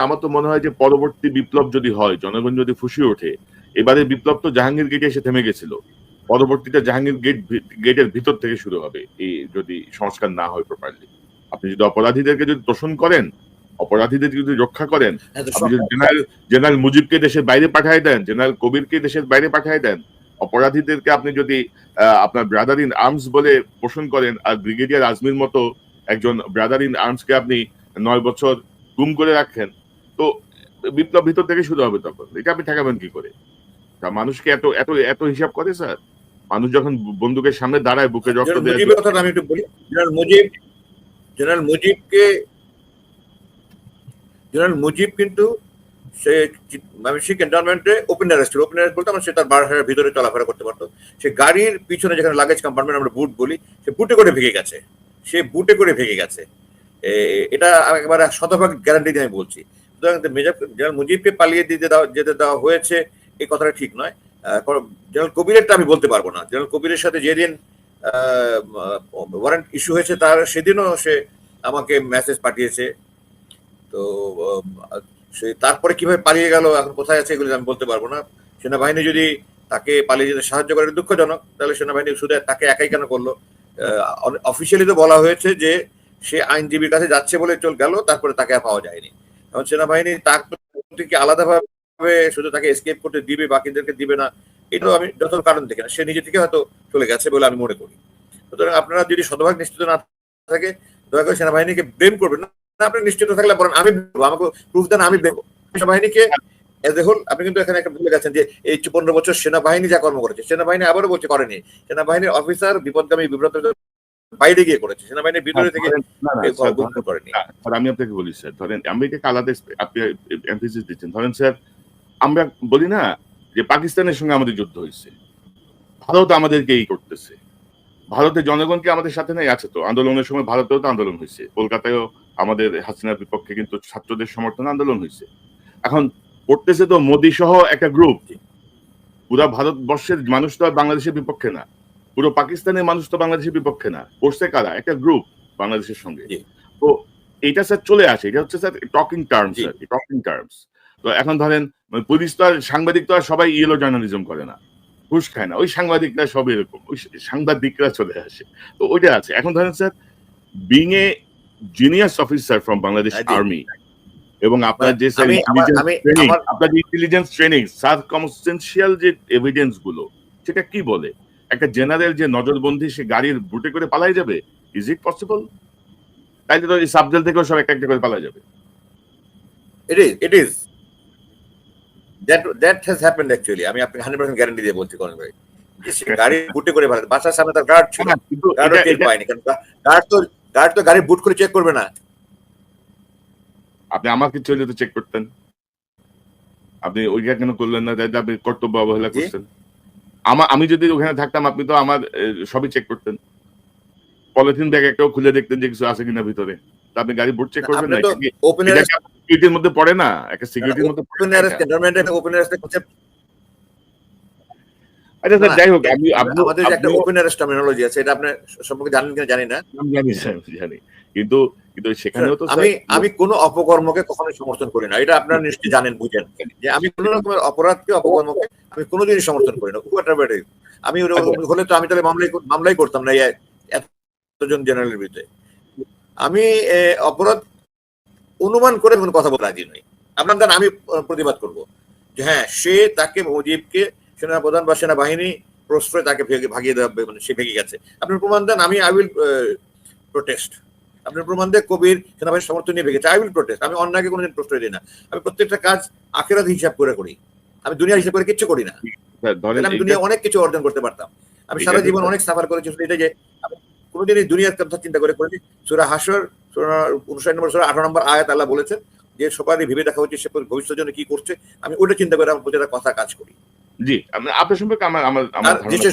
আমার তো মনে হয় যে পরবর্তী বিপ্লব যদি হয় জনগণ যদি ফুসে ওঠে এবারে বিপ্লব তো জাহাঙ্গীর গেটে এসে থেমে গেছিল। পরবর্তীতে জাহাঙ্গীর গেট গেটের ভিতর থেকে শুরু হবে এই যদি সংস্কার না হয় প্রপারলি আপনি যদি অপরাধীদেরকে যদি তোষণ করেন অপরাধীদের যদি রক্ষা করেন হ্যাঁ, আপনি যদি জেনারেল জেনারেল মুজিবকে দেশের বাইরে পাঠিয়ে দেন জেনারেল কবিরকে দেশের বাইরে পাঠিয়ে দেন অপরাধীদেরকে আপনি যদি আহ, আপনার ব্রাদার ইন আর্মস বলে পোষণ করেন আর ব্রিগেডিয়ার আজমির মতো একজন ব্রাদার ইন আর্মসকে আপনি নয় বছর গুম করে রাখেন তো বিপ্লব ভিতর থেকে শুরু হবে তখন। এটা আপনি ঠেকাবেন কি করে? তা মানুষকে এত এত এত হিসাব করে স্যার? মানুষ যখন বন্দুকের সামনে দাঁড়ায় বুকে রক্ত দেয় কথাটা আমি একটু বলি। জেনারেল মুজিব জেনারেল মুজিবকে জেনারেল মুজিব কিন্তু সে মানসিক এনভায়রনমেন্টে ওপেন অ্যারেস্ট ছিল ওপেন অ্যারেস্ট বলতে আমরা সে তার বাসার ভিতরে চলাফেরা করতে পারতো সে গাড়ির পিছনে যেখানে লাগেজ কম্পার্টমেন্ট আমরা বুট বলি সে বুটে করে ভেঙে গেছে। সে বুটে করে ভেঙে গেছে। এটা একেবারে শতভাগ গ্যারান্টি দিয়ে আমি বলছি। সুতরাং মেজর জেনারেল মুজিবকে পালিয়ে দিতে দেওয়া, যেতে দেওয়া হয়েছে এই কথাটা ঠিক নয়। জেনারেল কবিরেরটা আমি বলতে পারব না। জেনারেল কবিরের সাথে যেদিন ওয়ারেন্ট ইস্যু হয়েছে, তার সেদিনও সে আমাকে মেসেজ পাঠিয়েছে। তো সে তারপরে কীভাবে পালিয়ে গেল, এখন কোথায় আছে এগুলো আমি বলতে পারব না। সেনাবাহিনী যদি তাকে পালিয়ে যেতে সাহায্য করে দুঃখজনক। তাহলে সেনাবাহিনী শুধু তাকে একাই কেন করল? অফিসিয়ালি তো বলা হয়েছে যে সে আইনজীবীর কাছে যাচ্ছে বলে চল গেল, তারপরে তাকে আর পাওয়া যায়নি। সেনাবাহিনী প্রতি আলাদাভাবে শুধু তাকে এসকেপ করতে দিবে, বাকিদেরকে দিবে না, এটাও আমি যত কারণ দেখি না। সে নিজে থেকে হয়তো চলে গেছে বলে আমি মনে করি। সুতরাং আপনারা যদি শতভাগ নিশ্চিত না থাকে, দয়া করে সেনাবাহিনীকে ব্লেম করবেন না। আপনি নিশ্চিত থাকলে বলেন, আমি আমাকে প্রুফ দেন, আমি দেবো সেনাবাহিনীকে এজ এ হোল আপনি কিন্তু এখানে একটা ভুলে গেছেন যে এই পনেরো বছর সেনাবাহিনী যা কর্ম করেছে, সেনাবাহিনী আবারও বলছে করেনি। সেনাবাহিনীর অফিসার বিপদগামী, বিব্রত বাইরে গিয়ে করেছে সেনাবাহিনীর ভিতরে থেকে করেনি। আমি আপনাকে বলি স্যার ধরেন আমি এটাকে আলাদা আপনি এমফিসিস দিচ্ছেন। ধরেন স্যার আমরা বলি না যে পাকিস্তানের সঙ্গে আমাদের যুদ্ধ হয়েছে। ভারত আমাদেরকে এই করতেছে। ভারতের জনগণকে আমাদের সাথে নাই? আছে তো। আন্দোলনের সময় ভারতেও তো আন্দোলন হয়েছে। কলকাতায়ও আমাদের হাসিনার বিপক্ষে কিন্তু ছাত্রদের সমর্থন আন্দোলন হয়েছে। এখন করতেছে তো মোদী সহ একটা গ্রুপ পুরা ভারতবর্ষের মানুষ তো আর বাংলাদেশের বিপক্ষে না। পুরো পাকিস্তানের মানুষ তো বাংলাদেশের বিপক্ষে না করছে কারা? একটা গ্রুপ বাংলাদেশের সঙ্গে। তো এটা স্যার চলে আসে এটা হচ্ছে sir talking terms. Talking terms তো এখন ধরেন মানে পুলিশ তো আর সাংবাদিক তো আর সবাই ইয়েলো জার্নালিজম করে না। ঘুষ খায় না ওই সাংবাদিকরা সব এরকম ওই সাংবাদিকরা চলে আসে। তো ওইটা আছে। এখন ধরেন sir being a genius officer from Bangladesh army এবং আপনার যে স্যার আপনার যে ইন্টেলিজেন্স ট্রেনিং সার্কমস্টেন্সিয়াল যে এভিডেন্সগুলো সেটা কি বলে? একটা জেনারেল যে নজরবন্দি সে গাড়ির বুটে করে পালাই যাবে ইজ ইট পসিবল তাইলে তো এই সাবজেল থেকেও সব একটা একটা করে পালা যাবে। It is it is that that has happened actually আমি আপনাকে হান্ড্রেড পার্সেন্ট গ্যারান্টি দিয়ে বলছি কোন ভাই। গাড়ি বুটে করে ভালো বাসার সামনে তার গার্ড ছিল। গার্ডও টের পায়নি কারণ গার্ড তো গার্ড তো গাড়ি বুট করে চেক করবে না। আপনি আমাকে চলে তো চেক করতেন। আপনি ওইটা কেন করলেন না? তাই আপনি কর্তব্য অবহেলা করছেন। আমার আমি যদি ওখানে থাকতাম আপনি তো আমার সবই চেক করতেন। পলিথিন ব্যাগ একটাও খুলে দেখতেন যে কিছু আছে কিনা ভিতরে। আপনি গাড়ি বুট চেক করবেন না? সিকিউরিটির মধ্যে পড়ে না? একটা সিকিউরিটির মধ্যে ওপেন অ্যারেস্ট এটা? ওপেন কনসেপ্ট আচ্ছা স্যার যাই হোক আপনি আপনি আমাদের একটা ওপেন অ্যারেস্ট টার্মিনোলজি আছে এটা আপনি সম্পর্কে জানেন কিনা? জানি না। আমি জানি স্যার জানি। কিন্তু কিন্তু সেখানেও তো আমি আমি কোনো অপকর্মকে কখনোই সমর্থন করি না। এটা আপনারা নিশ্চয়ই জানেন বুঝেন। যে আমি কোনো রকমের অপরাধকে অপকর্মকে আমি কোনোদিনই সমর্থন করি না। আমি আচ্ছা। হলে তো আমি তাহলে মামলাই মামলাই করতাম না এতজন জেনারেলের বিরুদ্ধে। আমি অপরাধ অনুমান করে কোনো কথা বলে রাজি নই। আপনার আমি প্রতিবাদ করব। যে হ্যাঁ সে তাকে মুজিবকে সেনাপ্রধান বা সেনাবাহিনী প্রশ্রয় তাকে ভেগে- ভাগিয়ে দেওয়া মানে সে ভেঙে গেছে। আপনি প্রমাণ দেন আমি আই উইল প্রোটেস্ট। আপনার প্রমাণ দেয় কবির সেনাবাহিনীর সমর্থন নিয়ে ভেগেছে আই উইল প্রোটেস্ট আমি অন্যকে কোনোদিন প্রশ্রয় দিই না। আমি প্রত্যেকটা কাজ আখেরাত হিসাব করে করি। আমি দুনিয়া হিসাব করে কিচ্ছু করি না। আমি দুনিয়া অনেক কিছু অর্জন করতে পারতাম। আমি সারা জীবন অনেক সাফার করেছি। শুধু এটা যে আমি কোনোদিনই দুনিয়ার কথা চিন্তা করে করিনি। সুরা হাসর সুরা উনষাট নম্বর সুরা আঠারো নম্বর আয়াত আল্লাহ বলেছেন যে সবারই ভেবে দেখা উচিত সে ভবিষ্যতের জন্য কি করছে। আমি ওটা চিন্তা করে আমার প্রতিটা কথা কাজ করি। জি আপনার সম্পর্কে আমার আমার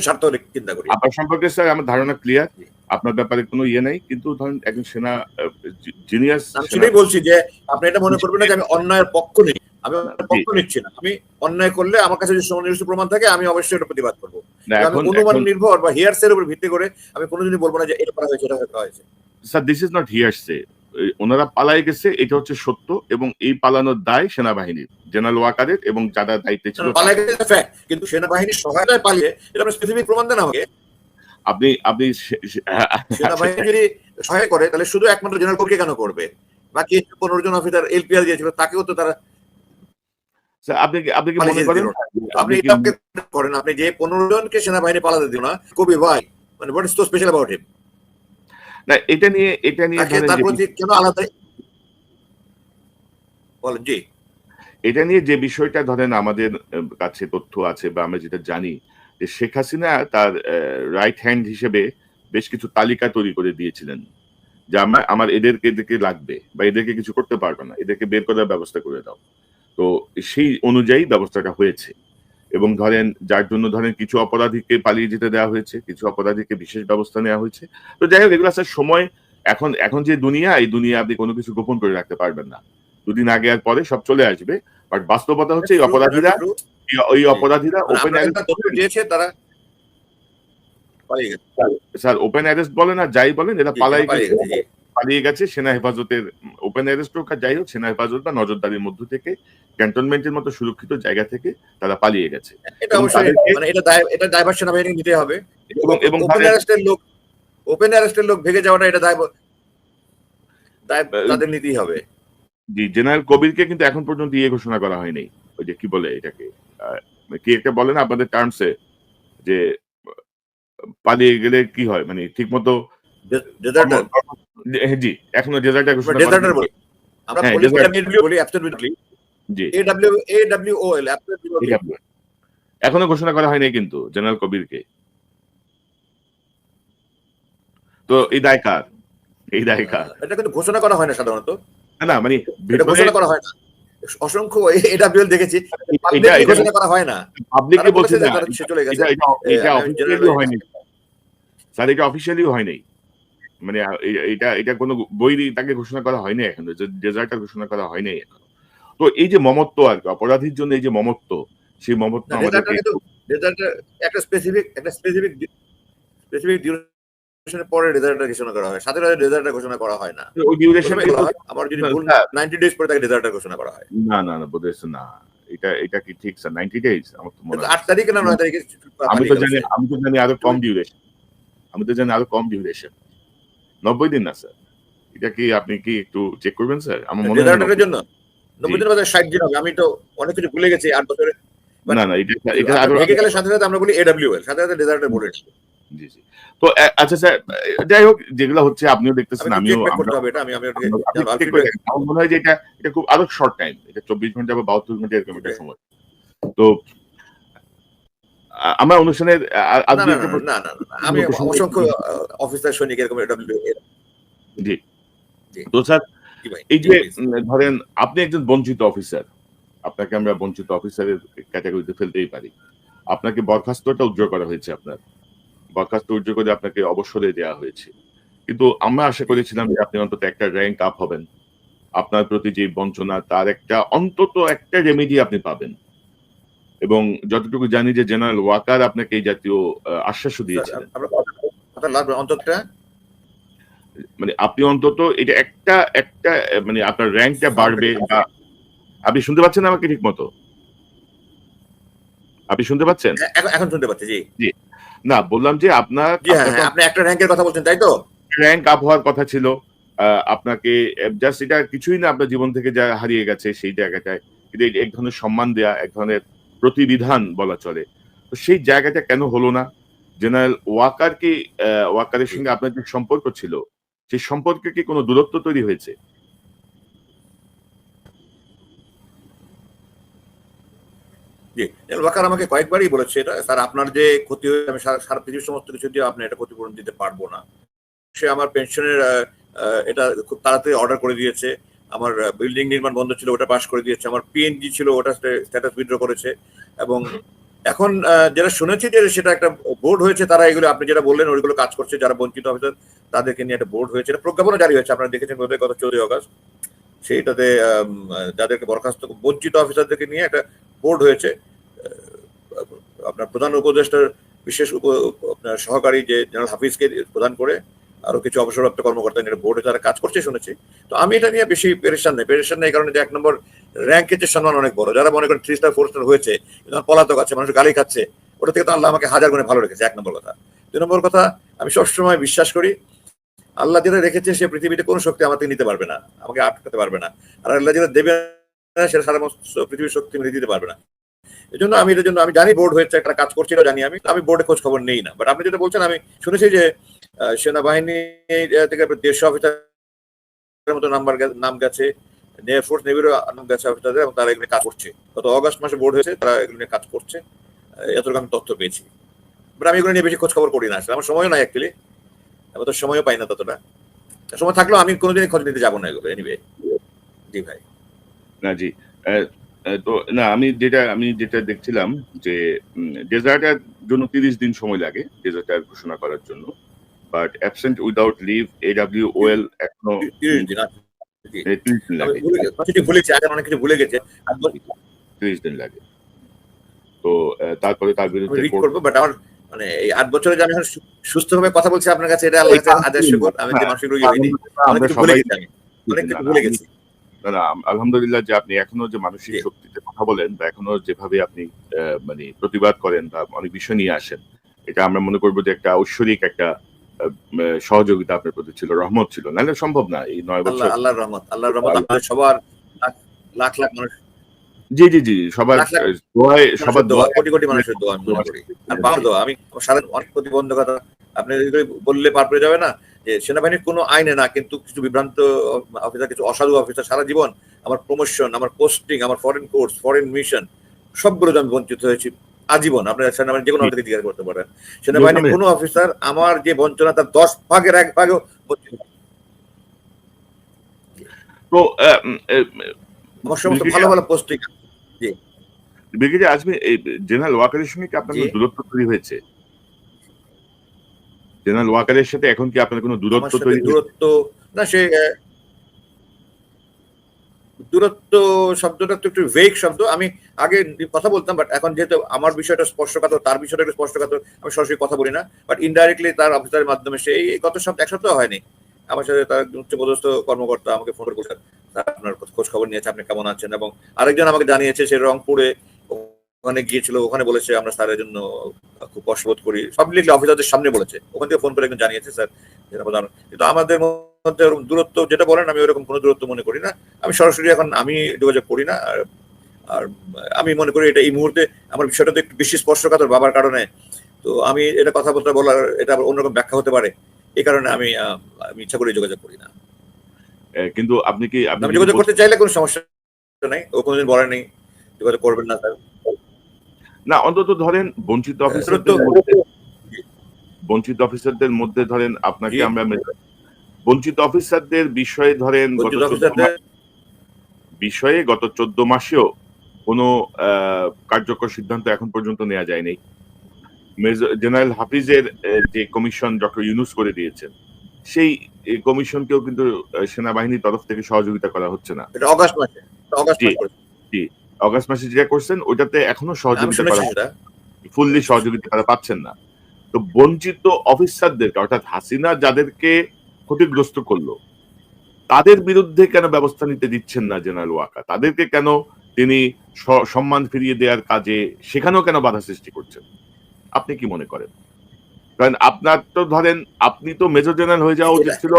স্বার্থ চিন্তা করি। আপনার সম্পর্কে স্যার আমার ধারণা ক্লিয়ার। আপনার ব্যাপারে কোনো ইয়ে নেই কিন্তু ধরেন একজন সেনা জিনিয়াস আমি সেটাই বলছি যে আপনি এটা মনে করবেন না যে আমি অন্যায়ের পক্ষ নেই। আমি পক্ষ নিচ্ছি না। আমি অন্যায় করলে আমার কাছে যদি সুনির্দিষ্ট প্রমাণ থাকে আমি অবশ্যই এটা প্রতিবাদ করব। আমি অনুমান নির্ভর বা হিয়ার্সের উপর ভিত্তি করে আমি কোনোদিনই বলব না যে এটা করা হয়েছে এটা হয়েছে। Sir this is not hearsay এই ওনারা পালায় গেছে এটা হচ্ছে সত্য এবং এই পালানোর দায় সেনাবাহিনীর জেনারেল ওয়াকারের এবং যারা দায়িত্বে ছিল পালিয়ে গেছে কিন্তু সেনাবাহিনীর সহায়তায় পালিয়ে এটা স্পেসিফিক প্রমাণ দেন আমাকে। আপনি আপনি সে- সেনাবাহিনী সহায় করে তাহলে শুধু একমাত্র জেনারেল কোরকে কেন করবে? বাকি পনেরো জন অফিসার এলপিআর দিয়েছিল তাকেও তো তারা আপনি আপনি কি মনে করেন? আপনি করেন আপনি যে পনেরো জনকে সেনাবাহিনী পালাতে দিল না কবি ভাই মানে what is so special about him না এটা নিয়ে এটা নিয়ে তার প্রতি কেন আলাদা বলেন জি। এটা নিয়ে যে বিষয়টা ধরেন আমাদের কাছে তথ্য আছে বা আমরা যেটা জানি শেখ হাসিনা তার রাইট হ্যান্ড হিসেবে বেশ কিছু তালিকা তৈরি করে দিয়েছিলেন যে আমার আমার এদেরকে এদেরকে লাগবে বা এদেরকে কিছু করতে পারবে না এদেরকে বের করার ব্যবস্থা করে দাও। তো সেই অনুযায়ী ব্যবস্থাটা হয়েছে এবং ধরেন যার জন্য ধরেন কিছু অপরাধীকে পালিয়ে যেতে দেওয়া হয়েছে কিছু অপরাধীকে বিশেষ ব্যবস্থা নেওয়া হয়েছে। তো যাই হোক এগুলো আসলে সময় এখন এখন যে দুনিয়া এই দুনিয়া আপনি কোনো কিছু গোপন করে রাখতে পারবেন না। দুদিন আগে আর পরে সব চলে আসবে বাট বাস্তবতা হচ্ছে এই অপরাধীরা ওই অপরাধীরা ওপেন দিয়েছে তারা স্যার ওপেন অ্যারেস্ট বলেন আর যাই বলেন এরা পালাই পালিয়ে গেছে পালিয়ে গেছে সেনা হেফাজতের ওপেন অ্যারেস্ট হোক আর যাই হোক সেনা হেফাজত বা নজরদারির মধ্য থেকে ক্যান্টনমেন্টের মতো সুরক্ষিত জায়গা থেকে তারা পালিয়ে গেছে। এটা অবশ্যই মানে এটা এটা দায়ভার সেনাবাহিনী নিতে হবে। এবং এবং ওপেন অ্যারেস্টের লোক ওপেন অ্যারেস্টের লোক ভেগে যাওয়াটা এটা দায় তাদের নিতেই হবে। জি জেনারেল কবিরকে কিন্তু এখন পর্যন্ত ইয়ে ঘোষণা করা হয়নি ওই যে কি বলে এটাকে? কি একটা বলে না আপনাদের টার্মসে যে পালিয়ে গেলে কি হয়? মানে ঠিক মতো জি এখনও হ্যাঁ, জি। A W A W O L absolutely এটা আপনার। এখনও ঘোষণা করা হয়নি কিন্তু জেনারেল কবিরকে। তো এই দায় কার এই দায় কার এটা কিন্তু ঘোষণা করা হয় না সাধারণত। না মানে ঘোষণা করা হয় না। অসংখ্য দেখেছি। এটা এটা ঘোষণা করা হয় না। বলছে না। চলে গেছে। এটা হয়নি স্যার এটা অফিসিয়ালিও হয়নি। মানে এটা এটা কোনো বই তাকে ঘোষণা করা হয়নি এখন। ডেজার্টটা ঘোষণা করা হয়নি এখন। তো এই যে মমত্ব আর কি অপরাধীর জন্য এই যে মমত্ব সেই মমত্ব ডেজার্টটা একটা স্পেসিফিক একটা স্পেসিফিক স্পেসিফিক ডিউরেশনের পরে ডেজার্টটা ঘোষণা করা হয়। সাথে সাথে ডেজার্টটা ঘোষণা করা হয় না। ওই ডিউরেশন আমার যদি ভুল না, নাইনটি ডেজ পরে তাকে ডেজার্টটা ঘোষণা করা হয়। না না না না। এটা এটা কি ঠিক স্যার নাইনটি ডেজ আমার তো মনে হয় তারিখে না তারিখে আমি তো জানি আমি তো জানি আরও কম ডিউরেশন আমি তো জানি আরও কম ডিউরেশন নব্বই দিন না স্যার এটা কি আপনি কি একটু চেক করবেন স্যার আমার মনে হয় জন্য। নব্বই দিনের বাজার ষাট দিন হবে। আমি তো অনেক কিছু ভুলে গেছি আট বছরে। না না এটা এটা ভেঙে গেলে সাথে সাথে আমরা বলি এডাব্লিউএল সাথে সাথে ডেজার্টের বলে জি জি। তো আচ্ছা স্যার যাই হোক যেগুলো হচ্ছে আপনিও দেখতেছেন আমিও আমরা- মনে হয় যে এটা এটা খুব আরও শর্ট টাইম এটা চব্বিশ ঘণ্টা বা বাহাত্তর ঘণ্টা এরকম একটা সময়। তো আমার অনুষ্ঠানের না না আমি অসংখ্য অফিসার সৈনিক এরকম জি। তো স্যার এই যে ধরেন আপনি একজন বঞ্চিত অফিসার আপনাকে আমরা বঞ্চিত অফিসারের ক্যাটাগরিতে ফেলতেই পারি। আপনাকে বরখাস্তটা উজ্জ্বল করা হয়েছে আপনার। বরখাস্ত করে আপনাকে অবসরে দেওয়া হয়েছে। কিন্তু আমরা আশা করেছিলাম যে আপনি অন্তত একটা র্যাঙ্ক আপ হবেন। আপনার প্রতি যে বঞ্চনা তার একটা অন্তত একটা রেমেডি আপনি পাবেন। এবং যতটুকু জানি যে জেনারেল ওয়াকার আপনাকে এই জাতীয় আশ্বাসও দিয়েছিলেন। লাগবে অন্ততটা? মানে আপনি অন্তত এটা একটা একটা মানে আপনার র্যাঙ্কটা বাড়বে বা আপনি শুনতে পাচ্ছেন আমাকে ঠিক মতো আপনি শুনতে পাচ্ছেন? এখন এখন শুনতে পাচ্ছি জি। না বললাম যে আপনার হ্যাঁ আপনি একটা র্যাঙ্কের কথা বলছেন তাই তো? র্যাঙ্ক আপ হওয়ার কথা ছিল। আপনাকে জাস্ট এটা কিছুই না আপনার জীবন থেকে যা হারিয়ে গেছে সেই জায়গাটায় কিন্তু এক ধরনের সম্মান দেয়া এক ধরনের প্রতিবিধান বলা চলে। তো সেই জায়গাটা কেন হলো না? জেনারেল ওয়াকার কি ওয়াকারের সঙ্গে আপনার যে সম্পর্ক ছিল সেই সম্পর্কে কি কোনো দূরত্ব তৈরি হয়েছে? জি। ওয়াকার আমাকে কয়েকবারই বলেছে, এটা স্যার, আপনার যে ক্ষতি হয়েছে, আমি সারা পৃথিবীর সমস্ত কিছু দিয়ে আপনি এটা ক্ষতিপূরণ দিতে পারব না। সে আমার পেনশনের এটা খুব তাড়াতাড়ি অর্ডার করে দিয়েছে। আমার বিল্ডিং নির্মাণ বন্ধ ছিল, ওটা পাস করে দিয়েছে। আমার পিএনজি ছিল, ওটা স্ট্যাটাস উইথড্র করেছে। এবং এখন যেটা শুনেছি যে সেটা একটা বোর্ড হয়েছে, তারা এগুলো, আপনি যেটা বললেন, ওইগুলো কাজ করছে। যারা বঞ্চিত অফিসার তাদেরকে নিয়ে একটা বোর্ড হয়েছে। এটা প্রজ্ঞাপনও জারি হয়েছে। আপনারা দেখেছেন গত চৌদ্দই অগস্ট। সেইটাতে যাদেরকে বরখাস্ত, বঞ্চিত অফিসারদেরকে নিয়ে একটা বোর্ড হয়েছে। আপনার প্রধান উপদেষ্টার বিশেষ আপনার সহকারী যে জেনারেল হাফিজকে প্রদান করে, আরও কিছু অবসরপ্রাপ্ত কর্মকর্তা নিয়ে বোর্ডে তারা কাজ করছে শুনেছি। তো আমি এটা নিয়ে বেশি পেরেশান নেই। পেরেশান নেই কারণে যে এক নম্বর র্যাঙ্কের যে সম্মান অনেক বড়। যারা মনে করেন থ্রি স্টার ফোর স্টার হয়েছে পলাতক আছে, মানুষ গালি খাচ্ছে, ওটা থেকে তো আল্লাহ আমাকে হাজার গুণে ভালো রেখেছে, এক নম্বর কথা। দুই নম্বর কথা, আমি সবসময় বিশ্বাস করি আল্লাহ যেটা রেখেছে, সে পৃথিবীতে কোনো শক্তি আমাকে নিতে পারবে না। আমাকে আটকাতে পারবে না। আর আল্লাহ যেটা দেবে, সেটা সারা পৃথিবীর শক্তি মেরে দিতে পারবে না। এই জন্য আমি এটার জন্য, আমি জানি বোর্ড হয়েছে, একটা কাজ করছিল জানি আমি আমি বোর্ডে খোঁজ খবর নেই না। বাট আপনি যেটা বলছেন, আমি শুনেছি যে সেনাবাহিনী থেকে দেড়শো অফিসার মতো নাম্বার নাম গেছে। এয়ারফোর্স নেভিরও নাম গেছে অফিসারদের এবং তারা এগুলো কাজ করছে। গত অগস্ট মাসে বোর্ড হয়েছে, তারা এগুলো নিয়ে কাজ করছে। এতটুকু আমি তথ্য পেয়েছি। বাট আমি এগুলো নিয়ে বেশি খোঁজ খবর করি না, আসলে। আমার সময় নাই অ্যাকচুয়ালি আমি তো সময়ও পাই না ততটা। সময় থাকলেও আমি কোনোদিনই খোঁজ নিতে যাব না এগুলো এনিওয়ে জি ভাই। না জি। তো না আমি যেটা আমি যেটা দেখছিলাম যে ডেজার্টের জন্য তিরিশ দিন সময় লাগে ডেজার্টার ঘোষণা করার জন্য। But absent without leave A W O L এখনও ভুলে গেছে তিরিশ দিন লাগে। তো তারপরে তার বিরুদ্ধে করব বাট আমার মানে এই আট বছরে যে আমি এখন সুস্থভাবে কথা বলছি আপনার কাছে এটা আল্লাহ আদেশ শুকর আমি যে মানসিক রোগী হইনি অনেক কিছু ভুলে গেছি অনেক কিছু ভুলে গেছি। আলহামদুলিল্লাহ যে আপনি এখনও যে মানসিক শক্তিতে কথা বলেন বা এখনও যেভাবে আপনি আহ, মানে প্রতিবাদ করেন বা অনেক বিষয় নিয়ে আসেন এটা আমরা মনে করব যে একটা ঐশ্বরিক একটা সহযোগিতা আপনার প্রতি ছিল রহমত ছিল। নাহলে সম্ভব না এই নয় বছর আল্লাহ আল্লাহর রহমত আল্লাহর রহমত আমাদের সবার লাখ লাখ মানুষ জি জি জি সবার দোয়ায় সবার দোয়া কোটি কোটি মানুষের দোয়া মনে করি। আর পাওয়ার দোয়া আমি সারা অনেক প্রতিবন্ধকতা আপনি বললে পার পেয়ে যাবে না যে সেনাবাহিনীর কোনো আইনে না কিন্তু কিছু বিভ্রান্ত অফিসার কিছু অসাধু অফিসার সারা জীবন আমার প্রমোশন আমার পোস্টিং আমার ফরেন কোর্স ফরেন মিশন সবগুলো আমি বঞ্চিত হয়েছি আজীবন। আপনার সেনাবাহিনী যে কোনো অফিসারকে জিজ্ঞাসা করতে পারেন। সেনাবাহিনীর কোনো অফিসার আমার যে বঞ্চনা তার দশ ভাগের এক ভাগও বঞ্চিত তো আমার সমস্ত ভালো ভালো পোস্টিং ব্রিগেডিয়ার আজমি জেনারেল ওয়াকারের সঙ্গে কি আপনার দূরত্ব তৈরি হয়েছে? জেনারেল ওয়াকারের সাথে এখন কি আপনার কোনো দূরত্ব তৈরি দূরত্ব না সে দূরত্ব শব্দটা তো একটু ভেগ শব্দ। আমি আগে কথা বলতাম বাট এখন যেহেতু আমার বিষয়টা স্পর্শকাতর তার বিষয়টা একটু আমি সরাসরি কথা বলি না। বাট ইনডাইরেক্টলি তার অফিসারের মাধ্যমে সে এই গত সপ্তাহ এক সপ্তাহ হয়নি। আমার সাথে তার উচ্চপদস্থ কর্মকর্তা আমাকে ফোন করে বলছেন আপনার খোঁজ খবর নিয়েছে আপনি কেমন আছেন? এবং আরেকজন আমাকে জানিয়েছে সে রংপুরে ওখানে গিয়েছিল ওখানে বলেছে আমরা স্যারের জন্য খুব কষ্ট বোধ করি। সব লিখলে অফিসারদের সামনে বলেছে। ওখান থেকে ফোন করে একজন জানিয়েছে স্যার প্রধান কিন্তু আমাদের মধ্যে ওরকম দূরত্ব যেটা বলেন আমি ওরকম কোনো দূরত্ব মনে করি না। আমি সরাসরি এখন আমি যোগাযোগ করি না আর আর আমি মনে করি এটা এই মুহূর্তে আমার বিষয়টা তো একটু বেশি স্পর্শকাতর বাবার কারণে। তো আমি এটা কথা বলতে বলার এটা অন্যরকম ব্যাখ্যা হতে পারে। এই কারণে আমি আমি ইচ্ছা করে যোগাযোগ করি না। কিন্তু আপনি কি আপনি যোগাযোগ করতে চাইলে কোনো সমস্যা নাই ও কোনোদিন বলেনি যোগাযোগ করবেন না স্যার। না অন্তত ধরেন বঞ্চিত অফিসারদের বঞ্চিত অফিসারদের মধ্যে ধরেন আপনাকে আমরা বঞ্চিত অফিসারদের বিষয়ে ধরেন গত বঞ্চিত 14 অফিসারদের মাস- বিষয়ে গত চোদ্দ মাসেও কোনো কার্যকর সিদ্ধান্ত এখন পর্যন্ত নেওয়া যায়নি। জেনারেল হাফিজের যে কমিশন ডক্টর ইউনুস করে দিয়েছেন সেই কমিশনকেও কিন্তু সেনাবাহিনীর তরফ থেকে সহযোগিতা করা হচ্ছে না। এটা অগাস্ট মাসে অগাস্ট জি। অগাস্ট মাসে যেটা করছেন ওইটাতে এখনও সহযোগিতা করা ফুললি সহযোগিতা তারা পাচ্ছেন না। তো বঞ্চিত অফিসারদেরকে অর্থাৎ হাসিনা যাদেরকে ক্ষতিগ্রস্ত করল তাদের বিরুদ্ধে কেন ব্যবস্থা নিতে দিচ্ছেন না জেনারেল ওয়াকা? তাদেরকে কেন তিনি সম্মান ফিরিয়ে দেওয়ার কাজে সেখানেও কেন বাধা সৃষ্টি করছেন? আপনি কি মনে করেন? কারণ আপনার তো ধরেন আপনি তো মেজর জেনারেল হয়ে যাওয়া উচিত ছিল।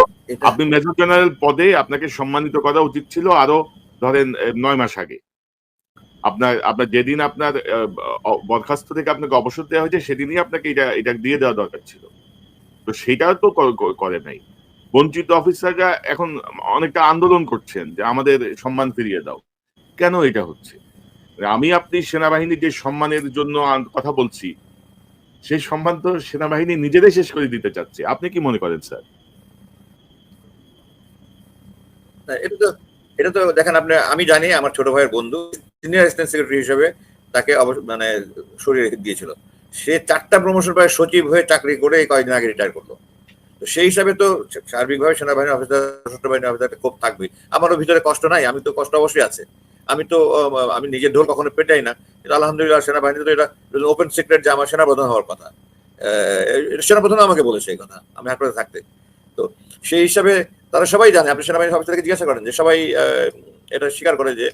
আপনি মেজর জেনারেল পদে আপনাকে সম্মানিত করা উচিত ছিল আরও ধরেন নয় মাস আগে। আপনার আপনার যেদিন আপনার বরখাস্ত থেকে আপনাকে অবসর দেওয়া হয়েছে, সেদিনই আপনাকে এটা এটা দিয়ে দেওয়া দরকার ছিল। তো সেটাও তো করে নাই। বঞ্চিত অফিসাররা এখন অনেকটা আন্দোলন করছেন যে আমাদের সম্মান ফিরিয়ে দাও। কেন এটা হচ্ছে? আমি, আপনি সেনাবাহিনীর যে সম্মানের জন্য কথা বলছি, সেই সম্মান তো সেনাবাহিনী নিজেরাই শেষ করে দিতে চাচ্ছে। আপনি কি মনে করেন, স্যার? এটা এটা তো দেখেন আপনি, আমি জানি আমার ছোট ভাইয়ের বন্ধু সিনিয়র অ্যাসিস্ট্যান্ট সেক্রেটারি হিসেবে তাকে মানে সরিয়ে রেখে দিয়েছিল। সে চারটা প্রমোশন পায়, সচিব হয়ে চাকরি করে কয়েকদিন আগে রিটায়ার করল। তো সেই হিসাবে তো সার্বিকভাবে সেনাবাহিনী অফিসার সশস্ত্র বাহিনী অফিসার খুব থাকবে। আমারও ভিতরে কষ্ট নাই, আমি তো কষ্ট অবশ্যই আছে। আমি তো আমি নিজের ঢোল কখনো পেটাই না, কিন্তু আলহামদুলিল্লাহ সেনাবাহিনী তো এটা ওপেন সিক্রেট যে আমার সেনাপ্রধান হওয়ার কথা। সেনাপ্রধান আমাকে বলেছে এই কথা, আমি হাসপাতালে থাকতে। তো সেই হিসাবে তারা সবাই জানে, আপনি সেনাবাহিনী অফিসারকে জিজ্ঞাসা করেন যে, সবাই এটা স্বীকার করে যে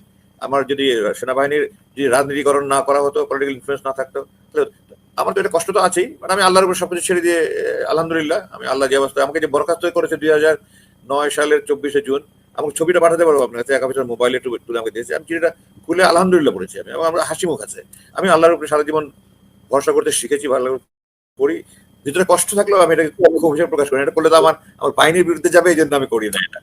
আমার যদি সেনাবাহিনীর যদি রাজনীতিকরণ না করা হতো পলিটিক্যাল ইনফ্লুয়েন্স না থাকতো আমার তো এটা কষ্ট তো আছেই মানে আমি আল্লাহর উপর সবকিছু ছেড়ে দিয়ে আলহামদুলিল্লাহ, আমি আল্লাহ যে অবস্থায় আমাকে যে বরখাস্ত করেছে দুই হাজার নয় সালের চব্বিশে জুন, আমাকে ছবিটা পাঠাতে পারব আপনার কাছে, এক অফিসার মোবাইলে একটু তুলে আমাকে দিয়েছে, আমি চিঠিটা খুলে আলহামদুলিল্লাহ পড়েছি আমি আমরা হাসি মুখ আছে। আমি আল্লাহর উপরে সারা জীবন ভরসা করতে শিখেছি, ভালো করি ভিতরে কষ্ট থাকলেও আমি এটা খুব হিসেবে প্রকাশ করি এটা করলে তো আমার আমার বাহিনীর বিরুদ্ধে যাবে এই জন্য আমি করি না এটা।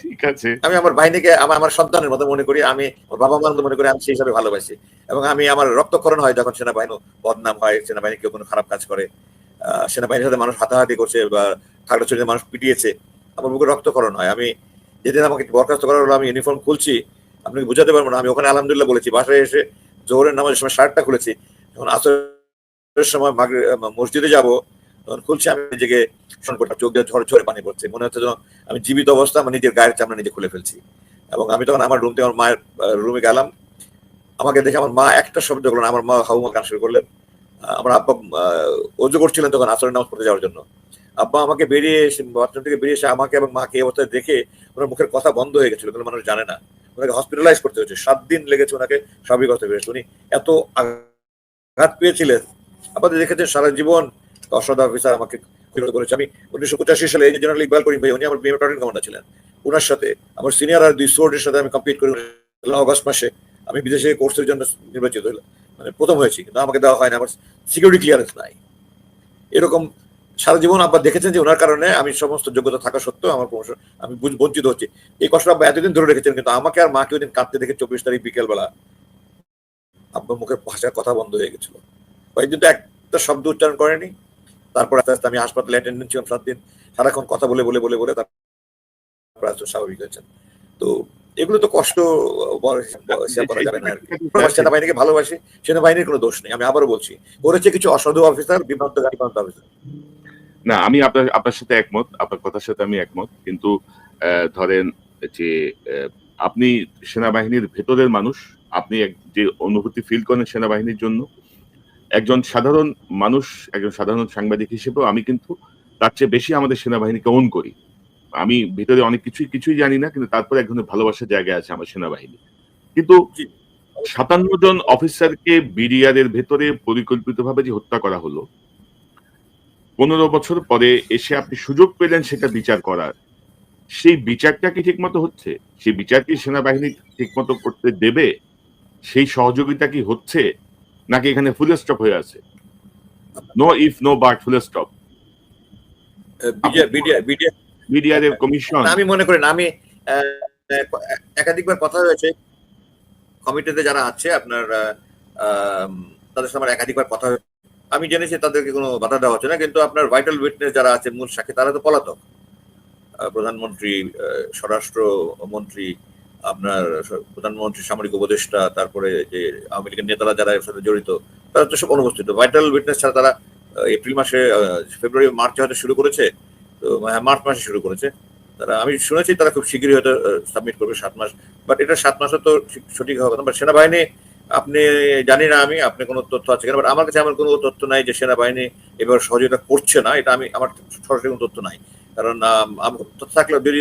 ঠিক আছে। আমি আমার বাহিনীকে আমার আমার সন্তানের মতো মনে করি আমি আমার বাবা মার মতো মনে করি আমি সেই হিসাবে ভালোবাসি। এবং আমি আমার রক্তক্ষরণ হয় যখন সেনাবাহিনী বদনাম হয় সেনাবাহিনী কেউ কোনো খারাপ কাজ করে সেনাবাহিনীর সাথে মানুষ হাতাহাতি করছে বা খাগড়াছড়িতে মানুষ পিটিয়েছে আমার বুকে রক্তক্ষরণ হয়। আমি যেদিন আমাকে বরখাস্ত করা হলো আমি ইউনিফর্ম খুলছি আপনাকে বুঝাতে পারব না আমি ওখানে আলহামদুলিল্লাহ বলেছি বাসায় এসে জোহরের নামাজের সময় শার্টটা খুলেছি যখন আসরের সময় মসজিদে যাব, তখন খুলছি, আমি নিজেকে শোন চোখ দিয়ে ঝড় ঝরে পানি পড়ছে। মনে হচ্ছে যেন আমি জীবিত অবস্থা আমার নিজের গায়ের চামড়া নিজে খুলে ফেলছি। এবং আমি তখন আমার রুম থেকে আমার মায়ের রুমে গেলাম। আমাকে দেখে আমার মা একটা শব্দ করলেন আমার মা হাউমা গান শুরু করলেন। আমার আব্বা অজু করছিলেন তখন আসরের নামাজ পড়তে যাওয়ার জন্য। আব্বা আমাকে বেরিয়ে এসে, বাথরুম থেকে বেরিয়ে এসে আমাকে এবং মাকে এই অবস্থায় দেখে ওনার মুখের কথা বন্ধ হয়ে গেছিল কিন্তু মানুষ জানে না। ওনাকে হসপিটালাইজ করতে হয়েছে। সাত দিন লেগেছে ওনাকে স্বাভাবিক হতে পেরেছে উনি এত আঘাত পেয়েছিলেন আপনাদের দেখেছেন সারা জীবন অসদ অফিসার আমাকে করেছে। আমি উনিশশো পঁচাশি সালে এই জেনারেল ইকবাল করিম ভাই, উনি আমার বিএম টরেন কমান্ডার ছিলেন। ওনার সাথে আমার সিনিয়র আর দুই সোর্ডের সাথে আমি কম্পিট করে অগস্ট মাসে আমি বিদেশে কোর্সের জন্য নির্বাচিত হলাম মানে প্রথম হয়েছি, কিন্তু আমাকে দেওয়া হয় না আমার সিকিউরিটি ক্লিয়ারেন্স নাই। এরকম সারা জীবন আব্বা দেখেছেন যে ওনার কারণে আমি সমস্ত যোগ্যতা থাকা সত্ত্বেও আমার প্রমোশন আমি বঞ্চিত হচ্ছি। এই কষ্ট আব্বা এতদিন ধরে রেখেছেন, কিন্তু আমাকে আর মাকে ওই দিন কাঁদতে দেখে চব্বিশ তারিখ বিকেলবেলা আব্বা মুখের ভাষার কথা বন্ধ হয়ে গেছিল। কয়েকদিন তো একটা শব্দ উচ্চারণ করেনি। তারপর আস্তে আস্তে আমি হাসপাতালে অ্যাটেন্ডেন্ট ছিলাম সাত দিন। সারাক্ষণ কথা বলে বলে বলে বলে তারপর আস্তে স্বাভাবিক হয়েছেন তো এগুলো তো কষ্ট সেনাবাহিনীকে ভালোবাসি, সেনাবাহিনীর কোনো দোষ নেই। আমি আবারও বলছি, করেছে কিছু অসাধু অফিসার বিভ্রান্ত বিভ্রান্ত অফিসার না, আমি আপনার আপনার সাথে একমত, আপনার কথার সাথে আমি একমত। কিন্তু ধরেন যে আপনি সেনাবাহিনীর ভেতরের মানুষ, আপনি যে অনুভূতি ফিল করেন সেনাবাহিনীর জন্য একজন সাধারণ মানুষ একজন সাধারণ সাংবাদিক হিসেবেও আমি কিন্তু তার চেয়ে বেশি আমাদের সেনাবাহিনীকে ওন করি। আমি ভিতরে অনেক কিছুই কিছুই জানি না কিন্তু তারপরে এক ধরনের ভালোবাসার জায়গায় আছে আমার সেনাবাহিনী। কিন্তু সাতান্ন জন অফিসারকে বিডিআর এর ভেতরে পরিকল্পিতভাবে যে হত্যা করা হলো পনেরো বছর পরে এসে আপনি সুযোগ পেলেন সেটা বিচার করার। সেই বিচারটা কি ঠিক মতো হচ্ছে? সেই বিচার কি সেনাবাহিনী ঠিক মতো করতে দেবে? সেই সহযোগিতা কি হচ্ছে? নাকি এখানে ফুল স্টপ হয়ে আছে? No if no but full stop BDR এর কমিশন আমি মনে করি না আমি একাধিকবার কথা হয়েছে। কমিটিতে যারা আছে আপনার তাদের সাথে আমার একাধিকবার কথা হয়েছে। আমি জেনেছি তাদেরকে কোনো বাধা দেওয়া হচ্ছে না কিন্তু আপনার ভাইটাল উইটনেস যারা আছে মূল সাক্ষী তারা তো পলাতক। প্রধানমন্ত্রী স্বরাষ্ট্র মন্ত্রী আপনার প্রধানমন্ত্রী সামরিক উপদেষ্টা তারপরে যে আওয়ামী লীগের নেতারা যারা এর সাথে জড়িত তারা তো সব অনুপস্থিত। ভাইটাল উইটনেস ছাড়া তারা এপ্রিল মাসে ফেব্রুয়ারি মার্চে হয়তো শুরু করেছে তো হ্যাঁ, মার্চ মাসে শুরু করেছে। তারা আমি শুনেছি তারা খুব শীঘ্রই হয়তো সাবমিট করবে সাত মাস বাট এটা সাত মাসও তো ঠিক- সঠিক হবে না বাট সেনাবাহিনী আপনি জানি না আমি আপনি কোনো তথ্য আছে কিনা বাট আমার কাছে আমার কোনো তথ্য নাই যে সেনাবাহিনী এবার সহযোগিতা করছে না এটা আমি আমার সরাসরি কোনো তথ্য নাই। কারণ থাকলে যদি